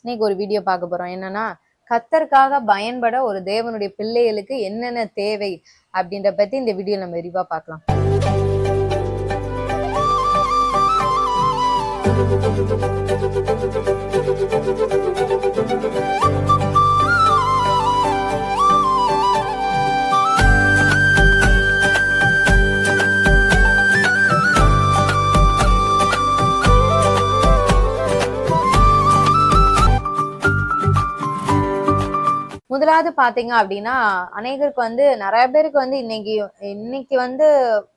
இன்னைக்கு ஒரு வீடியோ பார்க்க போறோம். என்னன்னா கத்தருக்காக பயன்பட ஒரு தேவனுடைய பிள்ளைகளுக்கு என்னென்ன தேவை அப்படின்ற பத்தி இந்த வீடியோ நம்ம விரிவா பார்க்கலாம். முதலாவது பாத்தீங்க அப்படின்னா அநேகருக்கு வந்து நிறைய பேருக்கு வந்து இன்னைக்கு இன்னைக்கு வந்து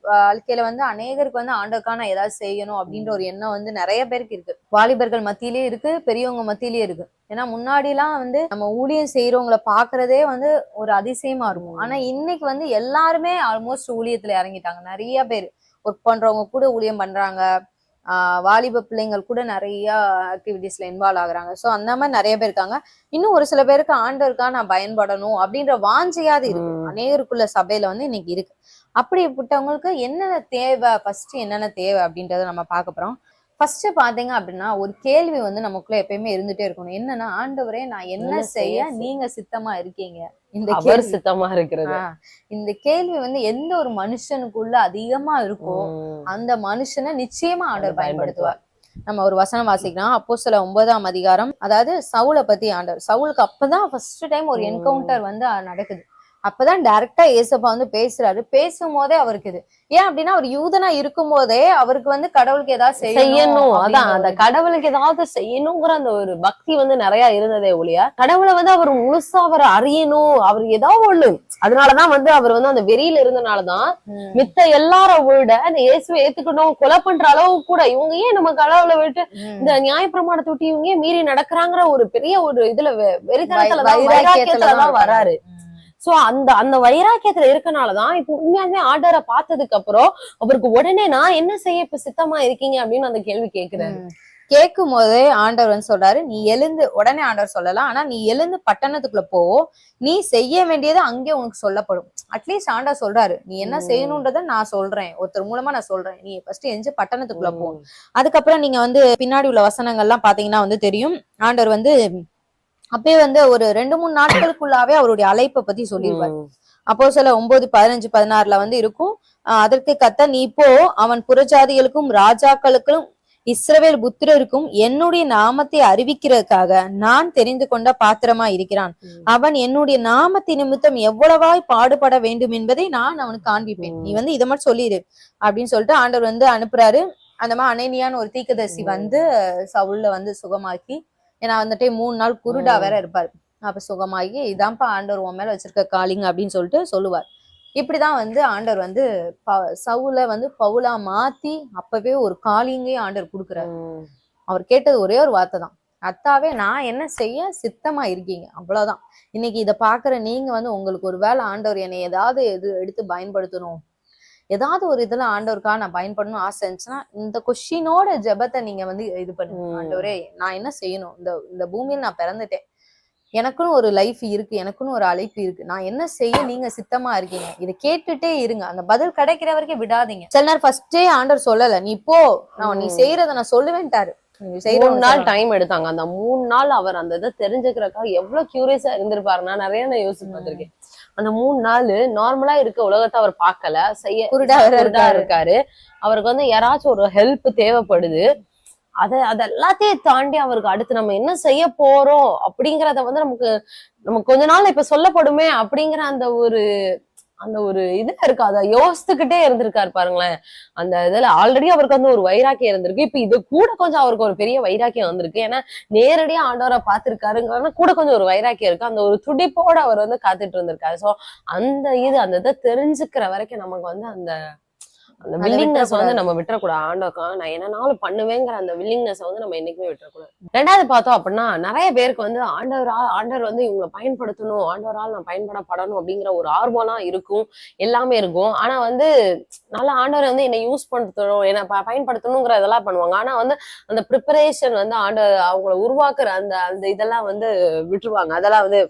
வாழ்க்கையில வந்து அநேகருக்கு வந்து ஆண்டக்கான ஏதாவது செய்யணும் அப்படின்ற ஒரு எண்ணம் வந்து நிறைய பேருக்கு இருக்கு. வாலிபர்கள் மத்தியிலயே இருக்கு பெரியவங்க மத்தியிலயே இருக்கு. ஏன்னா முன்னாடிலாம் வந்து நம்ம ஊழியம் செய்யறவங்கள பாக்குறதே வந்து ஒரு அதிசயமா இருக்கும். ஆனா இன்னைக்கு வந்து எல்லாருமே ஆல்மோஸ்ட் ஊழியத்துல இறங்கிட்டாங்க. நிறைய பேர் ஒர்க் பண்றவங்க கூட ஊழியம் பண்றாங்க. வாலிப பிள்ளைங்கள் கூட நிறைய ஆக்டிவிட்டீஸ்ல இன்வால்வ் ஆகுறாங்க. ஸோ அந்த மாதிரி நிறைய பேர் இருக்காங்க. இன்னும் ஒரு சில பேருக்கு ஆண்டவருக்கா நான் பயன்படணும் அப்படின்ற வாஞ்சையாவது இருக்கு. அநேகருக்குள்ள சபையில வந்து இன்னைக்கு இருக்கு. அப்படிப்பட்டவங்களுக்கு என்னென்ன தேவை? ஃபர்ஸ்ட் என்னென்ன தேவை அப்படின்றத நம்ம பார்க்க போறோம். ஃபர்ஸ்ட் பாத்தீங்க அப்படின்னா ஒரு கேள்வி வந்து நமக்குள்ள எப்பயுமே இருந்துட்டே இருக்கணும். என்னன்னா ஆண்டவரே நான் என்ன செய்ய நீங்க சித்தமா இருக்கீங்க? இந்த அவர் கேள்வி. சித்தமா இருக்கிறது. இந்த கேள்வி வந்து எந்த ஒரு மனுஷனுக்குள்ள அதிகமா இருக்கோ. அந்த மனுஷனை நிச்சயமா ஆண்டவர் பயன்படுத்துவார். நம்ம ஒரு வசனம் வாசிக்கலாம். அப்போ சில ஒன்பதாம் அதிகாரம். அதாவது சவுலை பத்தி ஆண்டவர். சவுலுக்கு அப்பதான் ஃபர்ஸ்ட் டைம் ஒரு. என்கவுண்டர் வந்து நடக்குது. அப்பதான் டைரக்டா ஏசப்பா வந்து பேசுறாரு. பேசும் போதே அவருக்கு இது. ஏன் அப்படின்னா அவர் யூதனா இருக்கும் போதே அவருக்கு வந்து கடவுளுக்கு ஏதாவது செய்யணும் அதான் அந்த கடவுளுக்கு ஏதாவது செய்யணுங்கிற அந்த ஒரு பக்தி வந்து நிறைய இருந்ததே ஒழிய கடவுளை வந்து அவர் முழுசா அவர் அறியணும். அவர் ஏதோ ஒண்ணு. அதனாலதான் வந்து அவர் வந்து அந்த வெறியில இருந்தனாலதான். மித்த எல்லார விட அந்த இயேசுவை ஏத்துக்கணும் கொலை பண்ற அளவு கூட இவங்க ஏன் நம்ம கடவுளை விட்டு. இந்த நியாயப்பிரமாணத்தை விட்டு இவங்க மீறி நடக்கிறாங்கிற ஒரு பெரிய ஒரு இதுல வெறித்தனத்துலதான் வராரு. சோ அந்த அந்த வைராக்கியத்துல இருக்கனாலதான் இப்ப உண்மையாலுமே ஆர்டரை பார்த்ததுக்கு அப்புறம் அவருக்கு உடனே நான் என்ன செய்ய இப்ப சித்தமா இருக்கீங்க அப்படின்னு அந்த கேள்வி கேக்குறாரு. கேட்கும் போதே ஆண்டவர் வந்து சொல்றாரு நீ எழுந்து உடனே ஆண்டவர் சொல்லலாம் ஆனா நீ எழுந்து பட்டணத்துக்குள்ள போ நீ செய்ய வேண்டியது அங்கே உனக்கு சொல்லப்படும். அட்லீஸ்ட் ஆண்டவர் சொல்றாரு நீ என்ன ம். செய்யணுன்றத நான் சொல்றேன் ஒருத்தர் மூலமா நான் சொல்றேன். நீ ஃபர்ஸ்ட் எஞ்சி பட்டணத்துக்குள்ள போ. அதுக்கப்புறம் நீங்க வந்து பின்னாடி உள்ள வசனங்கள்லாம் பாத்தீங்கன்னா வந்து தெரியும். ஆண்டவர் வந்து அப்பயே வந்து ஒரு ரெண்டு மூணு நாட்களுக்குள்ளாவே அவருடைய அழைப்பை பத்தி சொல்லிடுவார். அப்போ சில ஒன்பது பதினஞ்சு பதினாறுல வந்து இருக்கும் அதற்கு கத்த நீ போ அவன் புறஜாதிகளுக்கும் ராஜாக்களுக்கும் இஸ்ரவேல் புத்திரருக்கும் என்னுடைய நாமத்தை அறிவிக்கிறதுக்காக நான் தெரிந்து கொண்ட பாத்திரமா இருக்கிறான். அவன் என்னுடைய நாமத்தின் நிமித்தம் எவ்வளவாய் பாடுபட வேண்டும் என்பதை நான் அவனுக்கு காண்பிப்பேன். நீ வந்து இதை மட்டும் சொல்லிடு அப்படின்னு சொல்லிட்டு ஆண்டவர் வந்து அனுப்புறாரு அந்த மாதிரி அனேனியான்னு ஒரு தீக்கதரிசி. வந்து சவுல்ல வந்து சுகமாக்கி ஏன்னா வந்துட்டு மூணு நாள் குருடா. வேற இருப்பாரு. அப்ப சுகமாகி இதான்ப்பா ஆண்டவர் உன் மேல வச்சிருக்க காலிங் அப்படின்னு சொல்லிட்டு சொல்லுவார். இப்படிதான் வந்து ஆண்டவர் வந்து ப- சவுல வந்து பவுலா மாத்தி அப்பவே ஒரு காலிங்கையும் ஆண்டவர் கொடுக்குறாரு. அவர் கேட்டது ஒரே ஒரு வார்த்தை தான் அத்தாவே நான் என்ன செய்ய சித்தமா இருக்கீங்க? அவ்வளவுதான். இன்னைக்கு இதை பாக்குற நீங்க வந்து உங்களுக்கு ஒரு வேளை ஆண்டவர் என்னை ஏதாவது எது எடுத்து பயன்படுத்தணும்? ஏதாவது ஒரு இதுல ஆண்டவருக்காக நான் பயன்படணும் ஆசை இருந்துச்சுன்னா இந்த கொஷினோட ஜெபத்தை நீங்க வந்து இது பண்ணுங்க. ஆண்டவரே நான் என்ன செய்யணும்? இந்த இந்த பூமியில் நான் பிறந்துட்டேன். எனக்குன்னு ஒரு லைஃப் இருக்கு எனக்குன்னு ஒரு அழைப்பு இருக்கு. நான் என்ன செய்ய நீங்க சித்தமா இருக்கீங்க? இதை கேட்டுட்டே இருங்க. அந்த பதில் கிடைக்கிற வரைக்கும் விடாதீங்க. சில நேரம் ஃபர்ஸ்டே ஆண்டவர் சொல்லல நீ போ. நான் நீ. செய்யறத நான் சொல்லுவேன்ட்டாரு. நீ மூணு நாள் டைம் எடுத்தாங்க. அந்த மூணு நாள் அவர் அந்த இதை தெரிஞ்சுக்கிறதுக்காக எவ்வளவு கியூரியஸா இருந்திருப்பாரு நான் நிறைய நான் யோசிச்சு பார்த்திருக்கேன். அந்த மூணு நாள் நார்மலா இருக்க உலகத்தை அவர் பார்க்கல. செய்ய குருடா இருக்காரு. அவருக்கு வந்து யாராச்சும் ஒரு ஹெல்ப் தேவைப்படுது. அத அத எல்லாத்தையும் தாண்டி அவருக்கு அடுத்து நம்ம என்ன செய்ய போறோம் அப்படிங்கறத வந்து நமக்கு நமக்கு கொஞ்ச நாள் இப்ப சொல்லப்படுமே அப்படிங்கிற அந்த ஒரு அந்த ஒரு இது இருக்கு? அதை யோசித்துக்கிட்டே இருந்திருக்காரு பாருங்களேன். அந்த இதுல ஆல்ரெடி அவருக்கு வந்து ஒரு வைராக்கியம் இருந்திருக்கு. இப்ப இது கூட கொஞ்சம் அவருக்கு ஒரு பெரிய வைராக்கியம் வந்திருக்கு. ஏன்னா நேரடியா ஆண்டவரை பார்த்திருக்காருங்கிறதுனால கூட கொஞ்சம் ஒரு வைராக்கியம் இருக்கு. அந்த ஒரு துடிப்போட அவர் வந்து காத்துட்டு இருந்திருக்காரு. சோ அந்த இது அந்த இதை தெரிஞ்சுக்கிற வரைக்கும் நமக்கு வந்து அந்த அந்த வில்லிங்னஸ் வந்து. நம்ம விட்டுறக்கூடாது. ஆண்டோக்காக நான் என்னனாலும் பண்ணுவேங்கிற அந்த வில்லிங்னஸ் வந்து நம்ம என்னைக்குமே விட்டுறக்கூடாது. ரெண்டாவது பார்த்தோம் அப்படின்னா நிறைய பேருக்கு வந்து ஆண்டவரா ஆண்டவர் வந்து இவங்களை பயன்படுத்தணும் ஆண்டவரால் நான் பயன்படப்படணும் அப்படிங்கிற ஒரு ஆர்வம்லாம் இருக்கும். எல்லாமே இருக்கும். ஆனா வந்து நல்ல ஆண்டவர் வந்து என்னை யூஸ் படுத்தணும் என்ன பயன்படுத்தணுங்கிற இதெல்லாம் பண்ணுவாங்க. ஆனா வந்து அந்த ப்ரிப்பரேஷன் வந்து ஆண்டவர் அவங்கள உருவாக்குற அந்த அந்த இதெல்லாம் வந்து விட்டுருவாங்க. அதெல்லாம் வந்து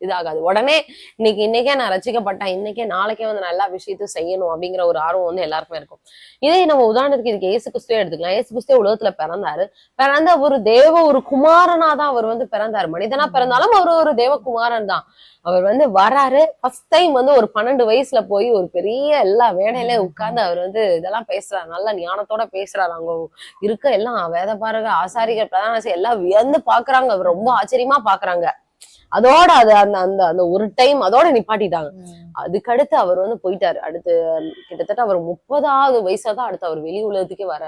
இதாகாது. உடனே இன்னைக்கு இன்னைக்கே நான் ரசிக்கப்பட்டேன். இன்னைக்கே நாளைக்கே வந்து நல்லா விஷயத்தையும் செய்யணும் அப்படிங்கிற ஒரு ஆர்வம் வந்து எல்லாருக்குமே இருக்கும். இதே நம்ம உதாரணத்துக்கு இதுக்கு ஏசு கிறிஸ்துவே எடுத்துக்கலாம். ஏசு குஸ்தே உலகத்துல பிறந்தாரு. பிறந்த ஒரு தேவ ஒரு குமாரனா தான் அவர் வந்து பிறந்தாரு. மனிதனா பிறந்தாலும் அவர் ஒரு தேவகுமாரன் தான். அவர் வந்து வராரு. ஃபர்ஸ்ட் டைம் வந்து ஒரு பன்னெண்டு வயசுல போய் ஒரு பெரிய எல்லா வேலையில உட்கார்ந்து அவர் வந்து இதெல்லாம் பேசுறாரு. நல்ல ஞானத்தோட பேசுறாரு. அங்க இருக்க எல்லாம் வேத பாருங்க ஆசாரிகள் பிரதான எல்லாம் வியந்து பாக்குறாங்க. அவர் ரொம்ப ஆச்சரியமா பாக்குறாங்க. அதோட அது அந்த அந்த அந்த ஒரு டைம் அதோட நிப்பாட்டிட்டாங்க. அதுக்கடுத்து அவர் வந்து போயிட்டாரு. அடுத்து கிட்டத்தட்ட அவர் முப்பதாவது வயசா தான் அடுத்து அவர் வெளி உலகத்துக்கே வர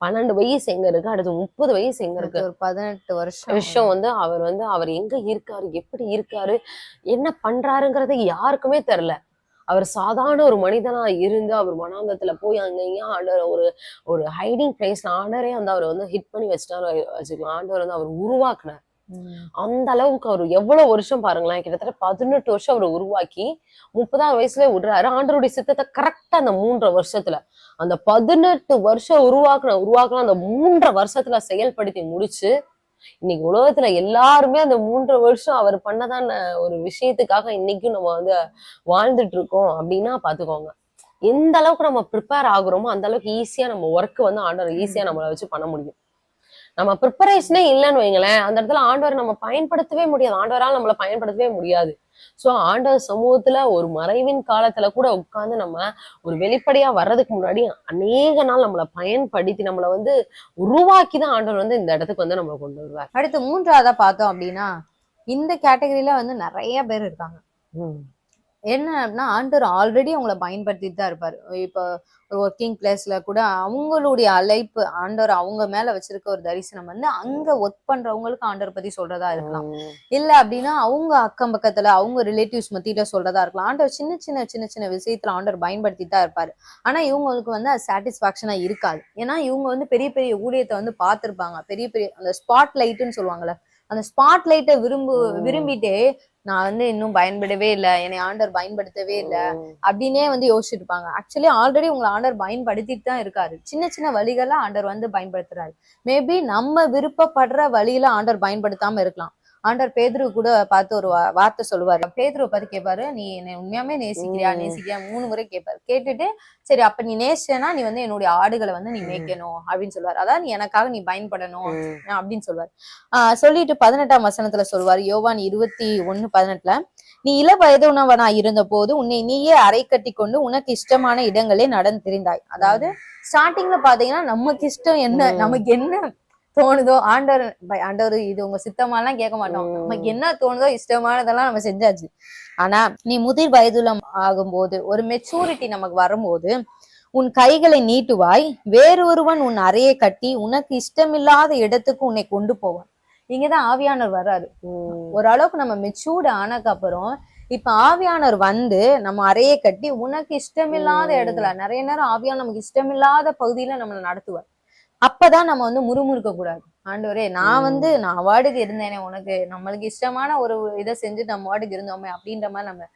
பன்னெண்டு வயசு எங்க இருக்கு? அடுத்து முப்பது வயசு எங்க இருக்கு? ஒரு பதினெட்டு வருஷம் விஷயம் வந்து அவர் வந்து அவர் எங்க இருக்காரு? எப்படி இருக்காரு? என்ன பண்றாருங்கிறது யாருக்குமே தெரியல. அவர் சாதாரண ஒரு மனிதனா இருந்து அவர் மனாந்தத்துல போய் அங்க இங்கேயும் ஆண்டவர் ஒரு ஒரு ஹைடிங் பிளேஸ்ல ஆண்டரே வந்து அவர் வந்து ஹிட் பண்ணி வச்சுட்டாரு. வச்சுக்கலாம் ஆண்டவர் வந்து அவர் உருவாக்குனார். அந்த அளவுக்கு அவர் எவ்வளவு வருஷம் பாருங்களேன் கிட்டத்தட்ட பதினெட்டு வருஷம் அவர் உருவாக்கி முப்பதாம் வயசுல விடுறாரு. ஆண்டருடைய சித்தத்தை கரெக்டா அந்த மூன்றரை வருஷத்துல அந்த பதினெட்டு வருஷம் உருவாக்குன உருவாக்குன அந்த மூன்றரை வருஷத்துல செயல்படுத்தி முடிச்சு இன்னைக்கு உலகத்துல எல்லாருமே அந்த மூன்றரை வருஷம் அவர் பண்ணதான ஒரு விஷயத்துக்காக இன்னைக்கும் நம்ம வந்து வாழ்ந்துட்டு இருக்கோம் அப்படின்னா பாத்துக்கோங்க எந்த அளவுக்கு நம்ம ப்ரிப்பேர் ஆகுறோமோ அந்த அளவுக்கு ஈஸியா நம்ம ஒர்க் வந்து ஆண்டவர் ஈஸியா நம்மளை வச்சு பண்ண முடியும். நம்ம ப்ரிப்பரேஷனே இல்லைன்னு வைங்களேன் அந்த இடத்துல ஆண்டவர் நம்ம பயன்படுத்தவே முடியாது. ஆண்டவரால் நம்மளை பயன்படுத்தவே முடியாது. சோ ஆண்டவர் சமூகத்துல ஒரு மறைவின் காலத்துல கூட உட்கார்ந்து நம்ம ஒரு வெளிப்படையா வர்றதுக்கு முன்னாடி அநேக நாள் நம்மளை பயன்படுத்தி நம்மளை வந்து உருவாக்கி தான் ஆண்டவர் வந்து இந்த இடத்துக்கு வந்து நம்மளை கொண்டு வருவார். அடுத்து மூன்றாவதா பார்த்தோம் அப்படின்னா இந்த கேட்டகரியில வந்து நிறைய பேர் இருக்காங்க. என்ன அப்படின்னா ஆண்டவர் ஆல்ரெடி அவங்கள பயன்படுத்திட்டு தான் இருப்பாரு. இப்போ ஒரு ஒர்க்கிங் பிளேஸ்ல கூட அவங்களுடைய அழைப்பு ஆண்டவர் அவங்க மேல வச்சிருக்க ஒரு தரிசனம் வந்து அங்க ஒர்க் பண்றவங்களுக்கு ஆண்டவர் பத்தி சொல்றதா இருக்கலாம். இல்ல அப்படின்னா அவங்க அக்கம் பக்கத்துல அவங்க ரிலேட்டிவ்ஸ் மத்தியில சொல்றதா இருக்கலாம். ஆண்டவர் சின்ன சின்ன சின்ன சின்ன விஷயத்துல ஆண்டவர் பயன்படுத்திட்டு தான் இருப்பாரு. ஆனா இவங்களுக்கு வந்து அது சாட்டிஸ்பாக்சனா இருக்காது. ஏன்னா இவங்க வந்து பெரிய பெரிய ஊழியத்தை வந்து பார்த்திருப்பாங்க. பெரிய பெரிய அந்த ஸ்பாட் லைட்னு சொல்லுவாங்கல்ல அந்த ஸ்பாட் லைட்டை விரும்பு. விரும்பிட்டே நான் வந்து இன்னும் பயன்படவே இல்லை. என்னை ஆண்டவர் பயன்படுத்தவே இல்லை. அப்படின்னே வந்து யோசிச்சிருப்பாங்க ஆக்சுவலி ஆல்ரெடி உங்களை ஆண்டவர் பயன்படுத்திட்டு தான் இருக்காரு. சின்ன சின்ன வழிகளை ஆண்டவர் வந்து பயன்படுத்துறாரு. மேபி நம்ம விருப்பப்படுற வழியில ஆண்டவர் பயன்படுத்தாம இருக்கலாம். ஆண்டவர் பேதுரு கூட பார்த்து ஒரு வார்த்தை சொல்லுவாரு. பேதுருவை பார்த்து கேட்பாரு நீ என்னை உண்மையாமே நேசிக்கிறியா. நேசிக்கிறியா? மூணு முறை கேட்பாரு கேட்டுட்டு சரி அப்ப நீ நேசிச்சேன்னா நீ வந்து என்னுடைய ஆடுகளை வந்து நீ. மேய்க்கணும் அப்படின்னு சொல்லுவாரு. அதான் நீ எனக்காக நீ பயன்படணும். அப்படின்னு சொல்வார் ஆஹ் சொல்லிட்டு பதினெட்டாம் வசனத்துல சொல்வார் யோவான் இருபத்தி ஒண்ணு பதினெட்டுல நீ இள வயதுனவனா இருந்த போது உன்னை நீயே அரை கட்டி கொண்டு உனக்கு இஷ்டமான இடங்களே நடந்து திரிந்தாய். அதாவது ஸ்டார்டிங்ல பாத்தீங்கன்னா நமக்கு இஷ்டம் என்ன. நமக்கு என்ன தோணுதோ ஆண்டவர் பை- ஆண்டவர் இது உங்க சித்தமாலாம் கேட்க மாட்டோம். நமக்கு என்ன தோணுதோ இஷ்டமானதெல்லாம் நம்ம செஞ்சாச்சு ஆனா நீ முதிர் வயதுல ஆகும்போது ஒரு மெச்சூரிட்டி நமக்கு வரும்போது உன் கைகளை நீட்டுவாய் வேறொருவன் உன் அறையை கட்டி உனக்கு இஷ்டமில்லாத இடத்துக்கு உன்னை கொண்டு போவான் இங்கதான் ஆவியானவர் வர்றாரு. ஓரளவுக்கு நம்ம மெச்சூர்டு ஆனதுக்கு அப்புறம் இப்ப ஆவியானவர் வந்து நம்ம அறையை கட்டி உனக்கு இஷ்டமில்லாத. இடத்துல நிறைய நேரம் ஆவியானவர் நமக்கு இஷ்டமில்லாத பகுதியில நம்மளை நடத்துவார் அப்பதான் நம்ம வந்து முறுமுறுக்க கூடாது ஆண்டவரே நான். வந்து நான் வார்டுக்கு இருந்தேனே உனக்கு நம்மளுக்கு இஷ்டமான ஒரு இதை செஞ்சு நம்ம வார்டுக்கு இருந்தோமே அப்படின்ற மாதிரி நம்ம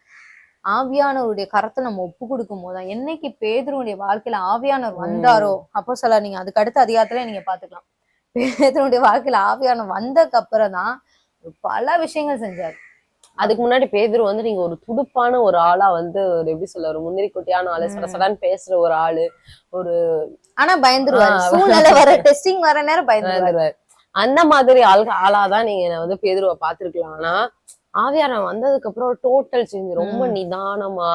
ஆவியானவருடைய கரத்தை நம்ம ஒப்பு கொடுக்கும் போதுதான் என்னைக்கு பேதுருடைய வாழ்க்கையில ஆவியானவர். வந்தாரோ அப்போ சொல்ல நீங்க அதுக்கு அடுத்த அதிகாரத்துல நீங்க பாத்துக்கலாம் பேதுருடைய வாழ்க்கையில ஆவியானவர் வந்ததுக்கு அப்புறம் தான் பல விஷயங்கள் செஞ்சாரு அதுக்கு முன்னாடி பேதுரு வந்து நீங்க ஒரு துடுப்பான ஒரு ஆளா வந்து ஒரு எப்படி சொல்ல ஒரு முந்திரி குட்டியான ஆளு. சடசடான்னு பேசுற ஒரு ஆளு ஒரு ஆனா பயந்துருவாரு. சூழ்நிலை வர டெஸ்டிங் வர நேரம் பயந்துருவாரு. அந்த மாதிரி ஆள் ஆளாதான் நீங்க வந்து பேதுருவை பாத்துருக்கலாம் ஆனா ஆவியாரன் வந்ததுக்கு அப்புறம் டோட்டல் சேஞ்ச் ரொம்ப. நிதானமா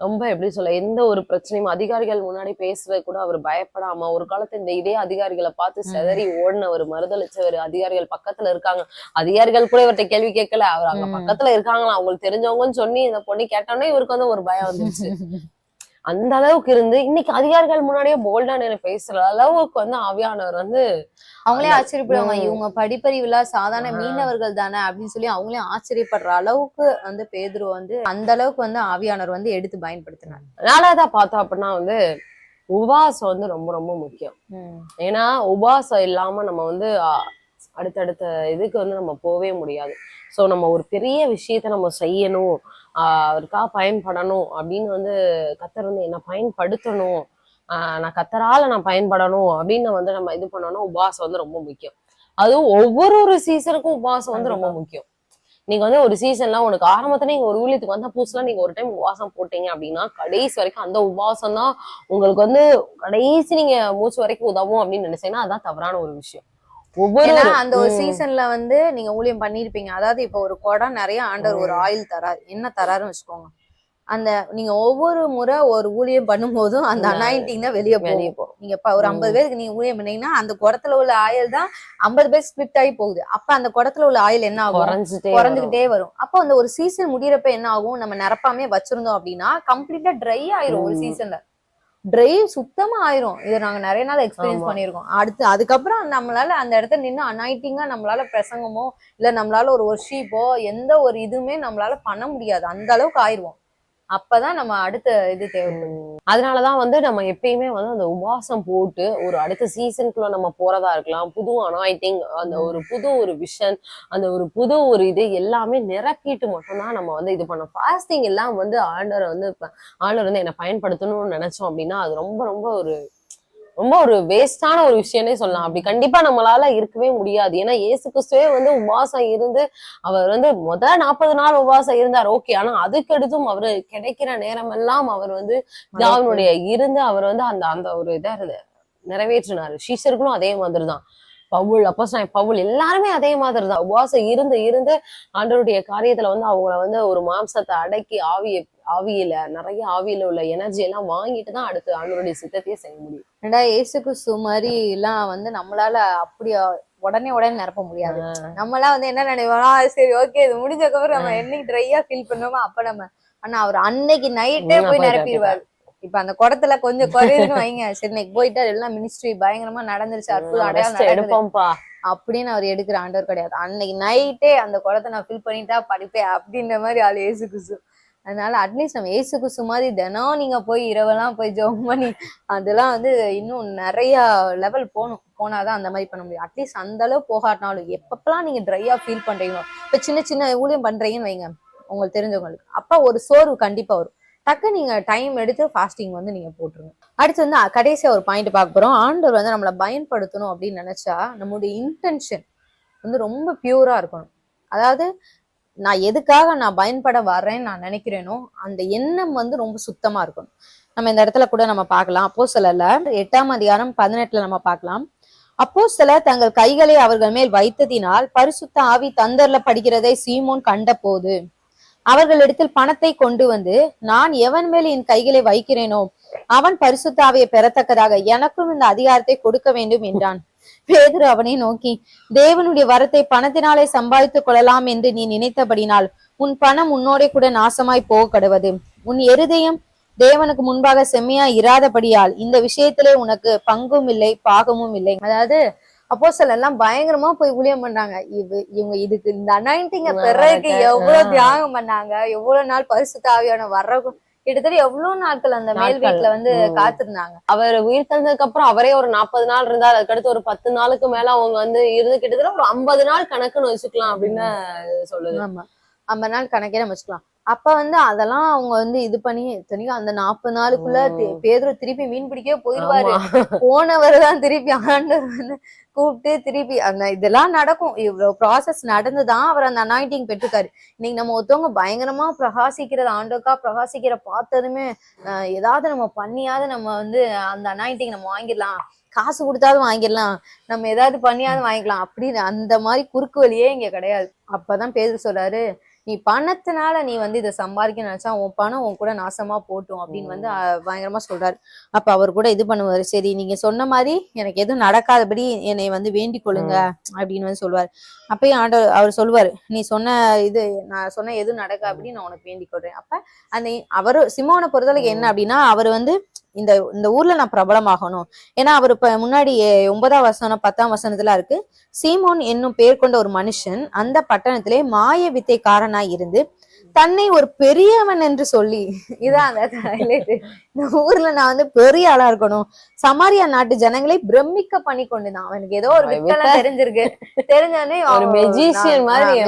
ரொம்ப எப்படி சொல்ல எந்த ஒரு பிரச்சனையும் அதிகாரிகள் முன்னாடி பேசுறது கூட அவர் பயப்படாம ஒரு காலத்துல இந்த இதே அதிகாரிகளை பார்த்து செதறி ஓடினவர் மறுதளிச்சவர் அதிகாரிகள் பக்கத்துல இருக்காங்க. அதிகாரிகள் கூட இவர்கிட்ட கேள்வி கேட்கல. அவர் அங்க. பக்கத்துல இருக்காங்களா அவங்களுக்கு தெரிஞ்சவங்கன்னு சொல்லி இந்த பொண்ணு கேட்டோன்னே இவருக்கு வந்து ஒரு பயம் வந்துருச்சு. அந்த அளவுக்கு இருந்து இன்னைக்கு அதிகாரிகள் முன்னாடியே போல்டா நின்று பேசுற அளவுக்கு வந்து ஆவியானவர் வந்து அவங்களே ஆச்சரியப்படுவாங்க. இவங்க படிப்பறிவுல சாதாரண. மீனவர்கள் தானே அப்படின்னு சொல்லி அவங்களே ஆச்சரியப்படுற அளவுக்கு வந்து பேதுரு வந்து அந்த அளவுக்கு வந்து ஆவியானவர் வந்து எடுத்து பயன்படுத்தினார் நாலாவதா பார்த்தோம் அப்படின்னா வந்து உபவாசம் வந்து ரொம்ப ரொம்ப முக்கியம் ஏன்னா உபவாசம் இல்லாம நம்ம வந்து அடுத்தடுத்த இதுக்கு வந்து நம்ம போவே முடியாது. சோ நம்ம ஒரு பெரிய விஷயத்த நம்ம செய்யணும் ஆஹ் அவருக்காக பயன்படணும் அப்படின்னு வந்து கத்தர் வந்து என்ன பயன்படுத்தணும் ஆஹ் நான் கத்தரால நான் பயன்படணும் அப்படின்னு வந்து நம்ம இது பண்ணணும் உபவாசம் வந்து ரொம்ப முக்கியம். அதுவும் ஒவ்வொரு ஒரு சீசனுக்கும் உபவாசம் வந்து ரொம்ப முக்கியம். நீங்க வந்து ஒரு சீசன்ல உனக்கு ஆரம்பத்துல நீங்க ஒரு ஊழியத்துக்கு வந்த புதுசுல நீங்க ஒரு டைம் உபவாசம் போட்டீங்க அப்படின்னா கடைசி வரைக்கும் அந்த உபவாசம் தான் உங்களுக்கு வந்து கடைசி நீங்க மூச்சு வரைக்கும் உதவும் அப்படின்னு நினைச்சீங்கன்னா அதான் தவறான ஒரு விஷயம். ஒவ்வொரு அந்த ஒரு. சீசன்ல வந்து நீங்க ஊழியம் பண்ணிருப்பீங்க அதாவது இப்போ ஒரு குடம் நிறைய ஆண்டவர் ஒரு ஆயில் தராரு என்ன தராருன்னு வச்சுக்கோங்க அந்த நீங்க ஒவ்வொரு முறை ஒரு ஊழியம் பண்ணும்போதும் அந்த. அனாயிண்டிங் தான் வெளியே போகும் வெளியே போறோம் நீங்க இப்ப ஒரு. ஐம்பது பேருக்கு நீங்க ஊழியம் பண்ணீங்கன்னா அந்த குடத்துல உள்ள ஆயில் தான் ஐம்பது பேர் ஸ்பிளிட் ஆகி போகுது அப்ப அந்த குடத்துல உள்ள ஆயில் என்ன ஆகும். குறைஞ்சுக்கிட்டே வரும் அப்போ அந்த ஒரு சீசன் முடியறப்ப என்ன ஆகும் நம்ம நிரப்பாமே வச்சிருந்தோம் அப்படின்னா கம்ப்ளீட்டா ட்ரை ஆயிரும் ஒரு. சீசன்ல ட்ரை சுத்தமா ஆயிரும். இதை நாங்க நிறைய நாள் எக்ஸ்பீரியன்ஸ் ஆமா. பண்ணியிருக்கோம். அடுத்து அதுக்கப்புறம் நம்மளால அந்த இடத்துல நின்று அனாயிட்டிங்கா நம்மளால பிரசங்கமோ இல்ல நம்மளால ஒரு ஒர்ஷிப்போ எந்த ஒரு இதுவுமே நம்மளால பண்ண முடியாது. அந்த அளவுக்கு ஆயிருவோம். அப்பதான் நம்ம அடுத்த இது தேவைப்படும் அதனால அதனாலதான் வந்து நம்ம எப்பயுமே வந்து அந்த உபாசம் போட்டு ஒரு அடுத்த சீசனுக்குள்ள நம்ம போறதா இருக்கலாம். புது அனாயிட்டிங் அந்த ஒரு புது ஒரு விஷன் அந்த ஒரு புது ஒரு இது எல்லாமே நிரப்பிட்டு மட்டும்தான் நம்ம வந்து இது பண்ணோம். ஃபாஸ்டிங் எல்லாம் வந்து ஆண்டரை வந்து ஆண்டர் வந்து என்னை பயன்படுத்தணும்னு நினைச்சோம் அப்படின்னா அது ரொம்ப ரொம்ப ஒரு ரொம்ப ஒரு வேஸ்டான ஒரு விஷயம்னே சொல்லலாம். அப்படி கண்டிப்பா நம்மளால இருக்கவே முடியாது. ஏன்னா இயேசு கிறிஸ்துவே வந்து உபவாசம் இருந்து அவர் வந்து முத நாற்பது நாள் உபவாசம் இருந்தார். ஓகே. ஆனா அதுக்கடுத்தும் அவரு கிடைக்கிற நேரம் எல்லாம் அவர் வந்து அவனுடைய இருந்து அவர் வந்து அந்த அந்த ஒரு இதை நிறைவேற்றினாரு. சீஷர்களும் அதே மாதிரிதான். பவுல் அப்போ பவுல் எல்லாருமே அதே மாதிரி தான் உபவாசம் இருந்து இருந்து ஆண்டவருடைய காரியத்துல வந்து அவங்கள வந்து ஒரு மாம்சத்தை அடக்கி ஆவிய ஆவியில நிறைய ஆவியில உள்ள எனர்ஜி எல்லாம் வாங்கிட்டு தான் அடுத்து ஆண்டவருடைய சித்தத்தையே செய்ய முடியும். ஏன்டா ஏசு கிறிஸ்து மாதிரி எல்லாம் வந்து நம்மளால அப்படி உடனே உடனே நிரப்ப முடியாது. நம்மளாம் வந்து என்ன நினைவோம் "ஆ, சரி ஓகே இது முடிஞ்சக்கப்புறம் நம்ம என்னைக்கு ட்ரையா ஃபீல் பண்ணுவோமோ அப்ப நம்ம ஆனா அவர் அன்னைக்கு நைட்டே போய் நிரப்பிடுவாரு. இப்ப அந்த குடத்துல கொஞ்சம் குறையுதுன்னு வைங்க. சரி இன்னைக்கு போயிட்டா எல்லாம் மினிஸ்ட்ரி பயங்கரமா நடந்துருச்சு அற்புதம் அடையாளம் அப்படின்னு அவர் எடுக்கிற ஆண்டவர் கிடையாது. அன்னைக்கு நைட்டே அந்த குடத்தை நான் ஃபில் பண்ணிட்டா படிப்பேன் அப்படின்ற மாதிரி ஆள் ஏசு குசு அதனால அட்லீஸ்ட் நம்ம ஏசு குசு மாதிரி தினம் நீங்க போய் இரவெல்லாம் போய் ஜோம் பண்ணி அதெல்லாம் வந்து இன்னும் நிறைய லெவல் போகணும். போனாதான் அந்த மாதிரி பண்ண முடியும். அட்லீஸ்ட் அந்த அளவு போகாட்டினாலும் எப்பப்பெல்லாம் நீங்க ட்ரையா ஃபீல் பண்றீங்களோ இப்ப சின்ன சின்ன ஊழியம் பண்றீங்கன்னு வைங்க. உங்களுக்கு தெரிஞ்சவங்களுக்கு. அப்ப ஒரு சோர்வு கண்டிப்பா வரும். டக்கு நீங்க டைம் எடுத்து ஃபாஸ்டிங் வந்து நீங்க போட்டுருங்க. அடுத்து வந்து கடைசியா ஒரு பாயிண்ட் பார்க்க போறோம். ஆண்டவர் வந்து நம்மளை பயன்படுத்தணும் அப்படின்னு நினைச்சா நம்மளுடைய இன்டென்ஷன் வந்து ரொம்ப பியூரா இருக்கணும். அதாவது நான் எதுக்காக நான் பயன்பட வர்றேன்னு நான் நினைக்கிறேனோ அந்த எண்ணம் வந்து ரொம்ப சுத்தமா இருக்கணும். நம்ம இந்த இடத்துல கூட நம்ம பார்க்கலாம். அப்போ சிலர்ல எட்டாம் அதிகாரம் பதினெட்டுல நம்ம பார்க்கலாம். அப்போ சில தங்கள் கைகளை அவர்கள் மேல் வைத்ததினால் பரிசுத்த ஆவி தந்தர்ல படிக்கிறதை சீமோன் கண்ட போது அவர்களிடத்தில் பணத்தை கொண்டு வந்து நான் எவன் மேல் என் கைகளை வைக்கிறேனோ அவன் பரிசுத்தாவையை பெறத்தக்கதாக எனக்கும் இந்த அதிகாரத்தை கொடுக்க வேண்டும் என்றான். பேதுரு அவனை நோக்கி தேவனுடைய வரத்தை பணத்தினாலே சம்பாதித்துக் கொள்ளலாம் என்று நீ நினைத்தபடினால் உன் பணம் உன்னோடே கூட நாசமாய் போக கடுவது உன் இருதயம் தேவனுக்கு முன்பாக செம்மையா இராதபடியால் இந்த விஷயத்திலே உனக்கு பங்கும் இல்லை பாகமும் இல்லை. அதாவது அப்போ எல்லாம் பயங்கரமா போய் ஊழியம் பண்றாங்க. இவ இவங்க இதுக்கு இந்த அனாயிண்டிங்க பெறதுக்கு ஆ. எவ்வளவு தியாகம் பண்ணாங்க எவ்வளவு நாள் பரிசுத்த ஆவியான வர்ற கிட்டத்தட்ட எவ்வளவு நாட்கள் அந்த மேல். வீட்டுல வந்து. காத்திருந்தாங்க. அவர் உயிர் தந்ததுக்கு அப்புறம் அவரே ஒரு நாற்பது நாள் இருந்தார். அதுக்கடுத்து ஒரு பத்து நாளுக்கு மேல அவங்க வந்து இருந்து கிட்டத்தட்ட ஒரு ஐம்பது நாள் கணக்குன்னு வச்சுக்கலாம் அப்படின்னு சொல்லுது. ஆமா. ஐம்பது நாள் கணக்கே நம்ம வச்சுக்கலாம். அப்ப வந்து அதெல்லாம் அவங்க வந்து இது பண்ணி இத்தனைக்கும் அந்த நாற்பது நாளுக்குள்ள தி- ம். பேதுரு திருப்பி மீன் பிடிக்கவே போயிருவாரு. போனவர் தான் திருப்பி ஆண்டவர் வந்து கூப்பிட்டு திருப்பி அந்த இதெல்லாம் நடக்கும். இவ்வளவு ப்ராசஸ் நடந்துதான் அவர் அந்த அனாயிண்டிங் பெற்றுக்காரு. இன்னைக்கு நம்ம ஒருத்தவங்க பயங்கரமா பிரகாசிக்கிறது ஆண்டோக்கா பிரகாசிக்கிற பார்த்ததுமே ஏதாவது நம்ம பண்ணியாவது நம்ம வந்து அந்த அனாயிண்டிங் நம்ம வாங்கிடலாம். காசு கொடுத்தாவது வாங்கிடலாம். நம்ம ஏதாவது பண்ணியாவது வாங்கிக்கலாம். அப்படின்னு அந்த மாதிரி குறுக்கு வழியே இங்க கிடையாது. அப்பதான் பேரு சொல்றாரு நீ பணத்தினால நீ வந்து இதை சம்பாதிக்க நினைச்சா உன் பணம் உன் கூட நாசமா போட்டும் அப்படின்னு வந்து பயங்கரமா சொல்றாரு. அப்ப அவர் கூட இது பண்ணுவாரு. சரி நீங்க சொன்ன மாதிரி எனக்கு எதுவும் நடக்காதபடி என்னை வந்து வேண்டிக் கொள்ளுங்க அப்படின்னு வந்து சொல்லுவாரு. அப்பயும் ஆண்டவர் அவர் சொல்லுவாரு நீ சொன்ன இது நான் சொன்ன எதுவும் நடக்க அப்படின்னு நான் உனக்கு வேண்டிக் கொள்றேன். அப்ப அந்த அவரு சிமோனை பொறுத்தளவுக்கு என்ன அப்படின்னா அவர் வந்து இந்த இந்த ஊர்ல நான் பிரபலமாகணும். ஏன்னா அவர் இப்ப முன்னாடி ஒன்பதாம் வசனம் பத்தாம் வசனத்துல இருக்கு. சீமோன் என்னும் பெயர் கொண்ட ஒரு மனுஷன் அந்த பட்டணத்திலே மாய வித்தைக்காரனாய் இருந்து தன்னை ஒரு பெரியவன் என்று சொல்லி இதான். இந்த ஊர்ல நான் வந்து பெரிய ஆளா இருக்கணும். சமாரியா நாட்டு ஜனங்களை பிரமிக்க பண்ணி கொண்டுதான் அவனுக்கு ஏதோ ஒரு வித்தெல்லாம் தெரிஞ்சிருக்கு. தெரிஞ்சோடனே ஒரு மெஜிஷியன் மாதிரி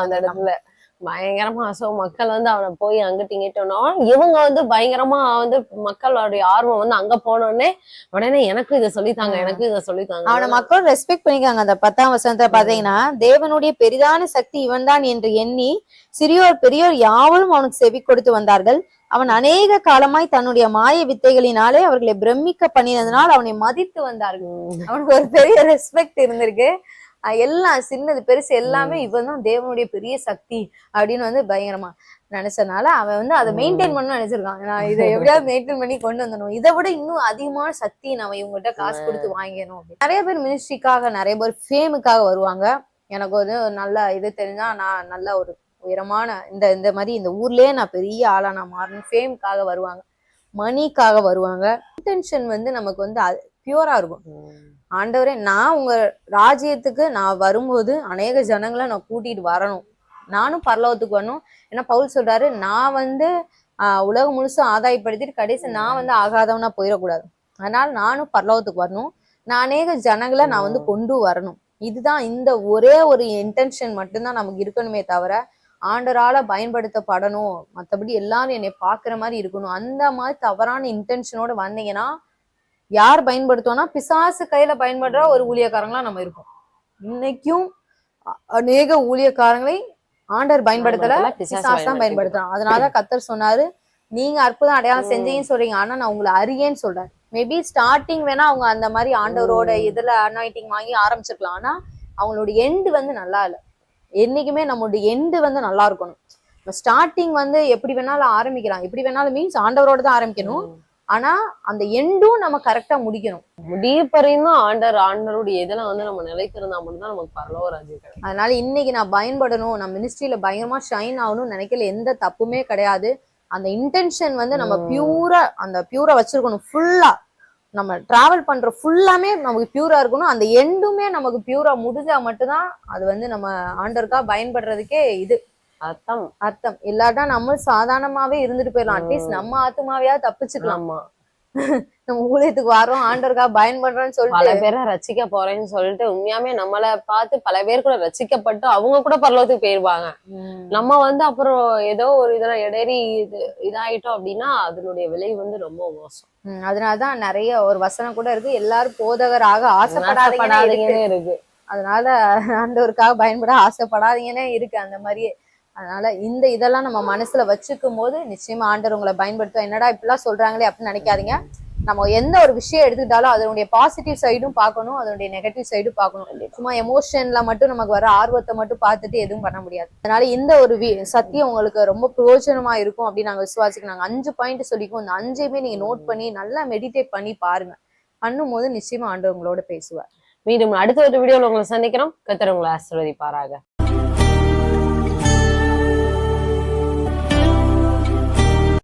அந்த இடத்துல. பயங்கரமா சோ மக்கள் வந்து அவனை போய் அங்கிட்டு இங்கிட்டோம்னா இவங்க வந்து பயங்கரமா வந்து மக்களுடைய ஆர்வம் வந்து அங்க போனோடனே உடனே எனக்கு இதை சொல்லித்தாங்க. எனக்கு இதை சொல்லித்தாங்க. அவனை மக்கள் ரெஸ்பெக்ட் பண்ணிக்காங்க அந்த பத்தாம் வசனத்தை பாத்தீங்கன்னா தேவனுடைய பெரிதான சக்தி இவன்தான் என்று எண்ணி சிறியோர் பெரியோர் யாவரும் அவனுக்கு செவி கொடுத்து வந்தார்கள். அவன் அநேக காலமாய் தன்னுடைய மாய வித்தைகளினாலே அவர்களை பிரமிக்க பண்ணினதுனால் அவனை மதித்து வந்தார்கள். அவனுக்கு ஒரு பெரிய ரெஸ்பெக்ட் இருந்திருக்கு. எல்லாம் சின்னது பெருசு எல்லாமே இவன் தான் தேவனுடைய பெரிய சக்தி அப்படின்னு வந்து பயங்கரமா நினைச்சனால அவன் வந்து அதை மெயின்டைன் பண்ண நினைச்சிருக்கான். நான் இதை எப்படியாவது மெயின்டைன் பண்ணி கொண்டு வந்துடணும். இதை விட இன்னும் அதிகமான சக்தி நம்ம இவங்ககிட்ட காசு கொடுத்து வாங்கிடணும். நிறைய பேர் மினிஸ்ட்ரிக்காக நிறைய பேர் ஃபேமுக்காக வருவாங்க. எனக்கு வந்து நல்ல இது தெரிஞ்சா நான் நல்ல ஒரு உயரமான இந்த இந்த மாதிரி இந்த ஊர்லயே நான் பெரிய ஆளா நான் மாறணும். ஃபேமுக்காக வருவாங்க. மணிக்காக வருவாங்க. இன்டென்ஷன் வந்து நமக்கு வந்து பியூரா இருக்கும். ஆண்டவரே நான் உங்க ராஜ்யத்துக்கு நான் வரும்போது அநேக ஜனங்களை நான் கூட்டிட்டு வரணும். நானும் பரலோகத்துக்கு வரணும். ஏன்னா பவுல் சொல்றாரு நான் வந்து ஆஹ் உலகம் முழுசும் ஆதாயப்படுத்திட்டு கடைசி நான் வந்து ஆகாதவனா போயிடக்கூடாது. அதனால நானும் பரலோகத்துக்கு வரணும். நான் அநேக ஜனங்களை நான் வந்து கொண்டு வரணும். இதுதான் இந்த ஒரே ஒரு இன்டென்ஷன் மட்டும்தான் நமக்கு இருக்கணுமே தவிர ஆண்டரால பயன்படுத்தப்படணும். மத்தபடி எல்லாரும் என்னை பாக்குற மாதிரி இருக்கணும். அந்த மாதிரி தவறான இன்டென்ஷனோட வந்தீங்கன்னா யார் பயன்படுத்துவோம்னா பிசாசு கையில பயன்படுற ஒரு ஊழியக்காரங்களா நம்ம இருக்கோம். இன்னைக்கும் அநேக ஊழியக்காரங்களை ஆண்டர் பயன்படுத்தல பிசாசு தான் பயன்படுத்துறான். அதனால கத்தர் சொன்னாரு நீங்க அற்புதம் அடையாளம் செஞ்சீங்கன்னு சொல்றீங்க. ஆனா நான் உங்களை அறியேன்னு சொல்றேன். மேபி ஸ்டார்டிங் வேணா அவங்க அந்த மாதிரி ஆண்டவரோட இதுல அனாயிட்டிங் வாங்கி ஆரம்பிச்சிருக்கலாம். ஆனா அவங்களோட எண்டு வந்து நல்லா இல்ல. என்னைக்குமே நம்மளோட எண்டு வந்து நல்லா இருக்கணும். ஸ்டார்டிங் வந்து எப்படி வேணாலும் ஆரம்பிக்கலாம். எப்படி வேணாலும் மீன்ஸ் ஆண்டவரோட தான் ஆரம்பிக்கணும் ஆனா அந்த எண்டும் நம்ம கரெக்டா முடிக்கணும். முடிய பறையும் ஆண்டர் ஆண்டருடைய இதுல வந்து நம்ம நிலைத்திருந்தா மட்டும்தான் நமக்கு பரலோக ராஜ்யம் அதனால இன்னைக்கு நான் பயன்படணும் நான் மினிஸ்ட்ரியில பயங்கரமா ஷைன் ஆகணும்னு நினைக்கல எந்த தப்புமே கிடையாது. அந்த இன்டென்ஷன் வந்து நம்ம. பியூரா அந்த பியூரா வச்சிருக்கணும் ஃபுல்லா நம்ம டிராவல் பண்ற ஃபுல்லாமே நமக்கு பியூரா இருக்கணும். அந்த எண்டுமே நமக்கு பியூரா முடிஞ்சா மட்டும்தான் அது வந்து நம்ம ஆண்டருக்கா பயன்படுறதுக்கே இது. அர்த்தம். அர்த்தம். இல்லாட்டா நம்ம சாதாரணமாவே இருந்துட்டு போயிடலாம். அட்லீஸ்ட் நம்ம ஆத்துமாவையா தப்பிச்சுக்கலாம். நம்ம ஊழியத்துக்கு வரோம் ஆண்டருக்கா பயன்படுறோம்னு பல சொல்லிட்டு பேரை ரசிக்க போறேன்னு சொல்லிட்டு உண்மையாமே நம்மள பார்த்து பல பேர் கூட ரசிக்கப்பட்டு அவங்க கூட பரலோகத்துக்கு போயிருவாங்க. நம்ம வந்து அப்புறம் ஏதோ ஒரு இதுல இடறி இது இதாயிட்டோம் அப்படின்னா அதனுடைய விலை வந்து ரொம்ப மோசம். அதனாலதான் நிறைய ஒரு வசனம் கூட இருக்கு. எல்லாரும் போதகராக. ஆசைப்படாதீங்கன்னு இருக்கு. அதனால ஆண்டவருக்காக பயன்பட ஆசைப்படாதீங்கன்னே இருக்கு. அந்த மாதிரியே அதனால இந்த இதெல்லாம் நம்ம மனசுல வச்சுக்கும் போது நிச்சயமா ஆண்டவர் உங்களை பயன்படுத்தும் என்னடா இப்படிலாம் சொல்றாங்களே அப்படின்னு நினைக்காதீங்க. நம்ம எந்த ஒரு விஷயம் எடுத்துக்கிட்டாலும் அதனுடைய பாசிட்டிவ் சைடும் பார்க்கணும் அதனுடைய நெகட்டிவ் சைடும் பார்க்கணும். சும்மா எமோஷன்ல மட்டும் நமக்கு வர ஆர்வத்தை மட்டும் பார்த்துட்டு எதுவும் பண்ண முடியாது. அதனால இந்த ஒரு வி- சத்தியம் உங்களுக்கு ரொம்ப பிரயோஜனமா இருக்கும் அப்படின்னு நாங்க விசுவாசிக்கிறோம். நாங்க அஞ்சு பாயிண்ட் சொல்லிக்கோம் இந்த அஞ்சையுமே நீங்க நோட் பண்ணி நல்லா மெடிடேட் பண்ணி பாருங்க. பண்ணும்போது நிச்சயமா ஆண்டவர் உங்களோட பேசுவார். மீண்டும் அடுத்த ஒரு வீடியோவில் உங்களை சந்திக்கிறோம். கத்தர் உங்களை ஆசீர்வதிப்பாராக.